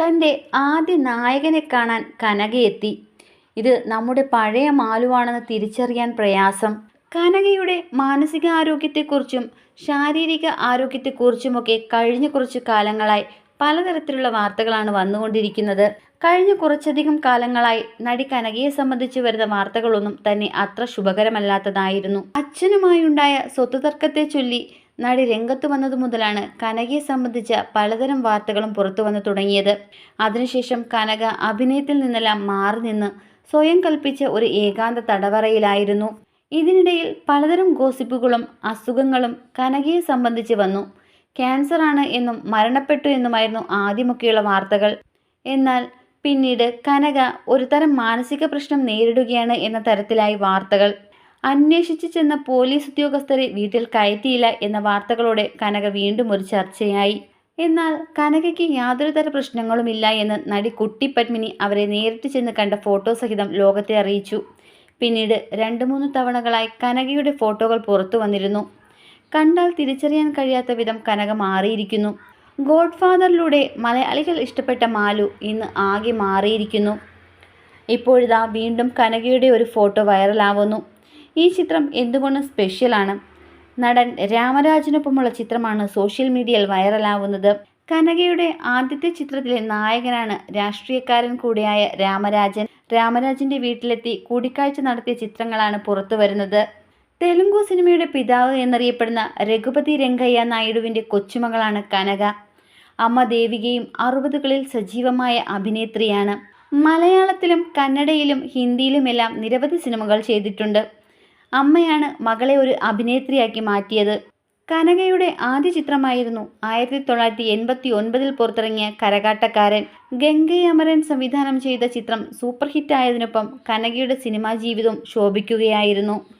തന്റെ ആദ്യ നായകനെ കാണാൻ കനകയെത്തി. ഇത് നമ്മുടെ പഴയ മാലുവാണെന്ന് തിരിച്ചറിയാൻ പ്രയാസം. കനകയുടെ മാനസികാരോഗ്യത്തെക്കുറിച്ചും ശാരീരിക ആരോഗ്യത്തെക്കുറിച്ചുമൊക്കെ കഴിഞ്ഞ കുറച്ച് കാലങ്ങളായി പലതരത്തിലുള്ള വാർത്തകളാണ് വന്നുകൊണ്ടിരിക്കുന്നത്. കഴിഞ്ഞ കുറച്ചധികം കാലങ്ങളായി നടി കനകയെ സംബന്ധിച്ച് വരുന്ന വാർത്തകളൊന്നും തന്നെ അത്ര ശുഭകരമല്ലാത്തതായിരുന്നു. അച്ഛനുമായുണ്ടായ സ്വത്ത് തർക്കത്തെ ചൊല്ലി നടി രംഗത്ത് വന്നതു മുതലാണ് കനകയെ സംബന്ധിച്ച പലതരം വാർത്തകളും പുറത്തു വന്നു തുടങ്ങിയത്. അതിനുശേഷം കനക അഭിനയത്തിൽ നിന്നെല്ലാം മാറി നിന്ന് സ്വയം കൽപ്പിച്ച ഒരു ഏകാന്ത തടവറയിലായിരുന്നു. ഇതിനിടയിൽ പലതരം ഗോസിപ്പുകളും അസുഖങ്ങളും കനകയെ സംബന്ധിച്ച് വന്നു. ക്യാൻസർ ആണ് എന്നും മരണപ്പെട്ടു എന്നുമായിരുന്നു ആദ്യമൊക്കെയുള്ള വാർത്തകൾ. എന്നാൽ പിന്നീട് കനക ഒരു തരം മാനസിക പ്രശ്നം നേരിടുകയാണ് എന്ന തരത്തിലായി വാർത്തകൾ. അന്വേഷിച്ചു ചെന്ന പോലീസ് ഉദ്യോഗസ്ഥരെ വീട്ടിൽ കയറ്റിയില്ല എന്ന വാർത്തകളോടെ കനക വീണ്ടും ഒരു ചർച്ചയായി. എന്നാൽ കനകയ്ക്ക് യാതൊരു തര പ്രശ്നങ്ങളുമില്ല എന്ന് നടി കുട്ടി പത്മിനി അവരെ നേരിട്ട് ചെന്ന് കണ്ട ഫോട്ടോ സഹിതം ലോകത്തെ അറിയിച്ചു. പിന്നീട് രണ്ട് മൂന്ന് തവണകളായി കനകയുടെ ഫോട്ടോകൾ പുറത്തു വന്നിരുന്നു. കണ്ടാൽ തിരിച്ചറിയാൻ കഴിയാത്ത വിധം കനക മാറിയിരിക്കുന്നു. ഗോഡ് ഫാദറിലൂടെ മലയാളികൾ ഇഷ്ടപ്പെട്ട മാലു ഇന്ന് ആകെ മാറിയിരിക്കുന്നു. ഇപ്പോഴിതാ വീണ്ടും കനകയുടെ ഒരു ഫോട്ടോ വൈറലാവുന്നു. ഈ ചിത്രം എന്തുകൊണ്ടും സ്പെഷ്യലാണ്? നടൻ രാമരാജനൊപ്പമുള്ള ചിത്രമാണ് സോഷ്യൽ മീഡിയയിൽ വൈറലാവുന്നത്. കനകയുടെ ആദ്യത്തെ ചിത്രത്തിലെ നായകനാണ് രാഷ്ട്രീയക്കാരൻ കൂടിയായ രാമരാജൻ. രാമരാജന്റെ വീട്ടിലെത്തി കൂടിക്കാഴ്ച നടത്തിയ ചിത്രങ്ങളാണ് പുറത്തു വരുന്നത്. തെലുങ്കു സിനിമയുടെ പിതാവ് എന്നറിയപ്പെടുന്ന രഘുപതി രംഗയ്യ നായിഡുവിന്റെ കൊച്ചുമകളാണ് കനക. അമ്മ ദേവികയും അറുപതുകളിൽ സജീവമായ അഭിനേത്രിയാണ്. മലയാളത്തിലും കന്നഡയിലും ഹിന്ദിയിലുമെല്ലാം നിരവധി സിനിമകൾ ചെയ്തിട്ടുണ്ട്. അമ്മയാണ് മകളെ ഒരു അഭിനേത്രിയാക്കി മാറ്റിയത്. കനകയുടെ ആദ്യ ചിത്രമായിരുന്നു ആയിരത്തി തൊള്ളായിരത്തി എൺപത്തി ഒൻപതിൽ പുറത്തിറങ്ങിയ കരകാട്ടക്കാരൻ. ഗംഗൈ അമരൻ സംവിധാനം ചെയ്ത ചിത്രം സൂപ്പർ ഹിറ്റായതിനൊപ്പം കനകയുടെ സിനിമാ ജീവിതം ശോഭിക്കുകയായിരുന്നു.